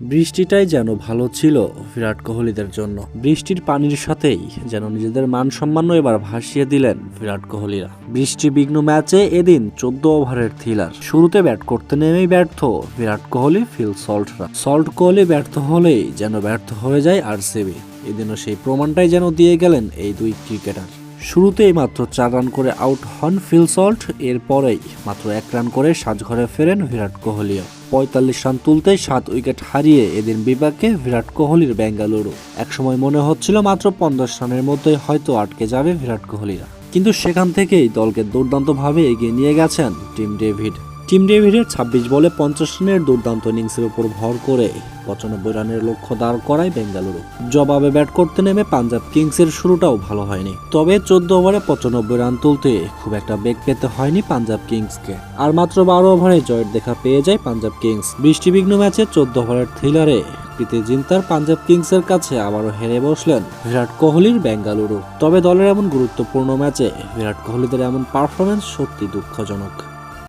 বৃষ্টিটাই যেন ভালো ছিল বিরাট কোহলিদের জন্য। বৃষ্টির পানির সাথেই যেন নিজেদের মান সম্মানও এবার ভাসিয়ে দিলেন বিরাট কোহলিরা। বৃষ্টি বিঘ্ন ম্যাচে এদিন চোদ্দ ওভারের থ্রিলার। শুরুতে ব্যাট করতে নেমেই ব্যর্থ বিরাট কোহলি, ফিল সল্টরা। সল্ট কোহলি ব্যর্থ হলেই যেন ব্যর্থ হয়ে যায় আরসিবি। এদিনও সেই প্রমাণটাই যেন দিয়ে গেলেন এই দুই ক্রিকেটার। শুরুতেই মাত্র চার রান করে আউট হন ফিল সল্ট, এরপরেই মাত্র এক রান করে সাজঘরে ফেরেন বিরাট কোহলিও। পঁয়তাল্লিশ রান তুলতে সাত উইকেট হারিয়ে এদিন বিপাকে বিরাট কোহলির বেঙ্গালুরু। একসময় মনে হচ্ছিল মাত্র পঞ্চাশ রানের মধ্যে হয়তো আটকে যাবে বিরাট কোহলিরা। কিন্তু সেখান থেকেই দলকে দুর্দান্তভাবে এগিয়ে নিয়ে গেছেন টিম ডেভিড। টিম ডেভিডের ছাব্বিশ বলে পঞ্চাশ রানের দুর্দান্ত ইনিংসের উপর ভর করে পঁচানব্বই রানের লক্ষ্য দাঁড় করায় বেঙ্গালুরু। জবাবে ব্যাট করতে নেমে পাঞ্জাব কিংসের শুরুটাও ভালো হয়নি। তবে চোদ্দ ওভারে পঁচানব্বই রান তুলতে খুব একটা বেগ পেতে হয়নি পাঞ্জাব কিংসকে। আর মাত্র বারো ওভারে জয়ের দেখা পেয়ে যায় পাঞ্জাব কিংস। বৃষ্টিবিঘ্ন ম্যাচে চোদ্দ ওভারের থ্রিলারে প্রীতি জিন্তার পাঞ্জাব কিংসের কাছে আবারও হেরে বসলেন বিরাট কোহলির বেঙ্গালুরু। তবে দলের এমন গুরুত্বপূর্ণ ম্যাচে বিরাট কোহলিদের এমন পারফরমেন্স সত্যি দুঃখজনক।